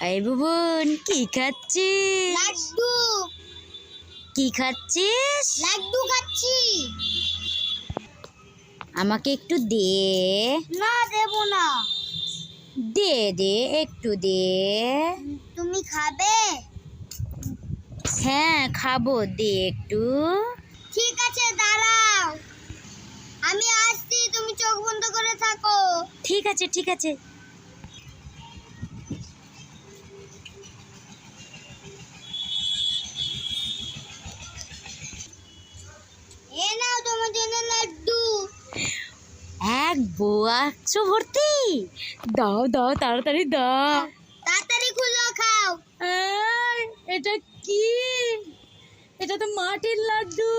এই বুবুন কি খাচ্ছিস? লাড্ডু। কি খাচ্ছিস? লাড্ডু খাচ্ছি। আমাকে একটু দে। না দেব না। দে দে একটু দে। তুমি খাবে? হ্যাঁ খাব দে একটু। ঠিক আছে দাঁড়াও। আমি আসছি তুমি চোখ বন্ধ করে থাকো। ঠিক আছে ঠিক আছে। এক বাক্স ভর্তি দাও দাও তাড়াতাড়ি দাও। তাড়াতাড়ি খুলো খাও। এটা কি? এটা তো মাটির লাড্ডু।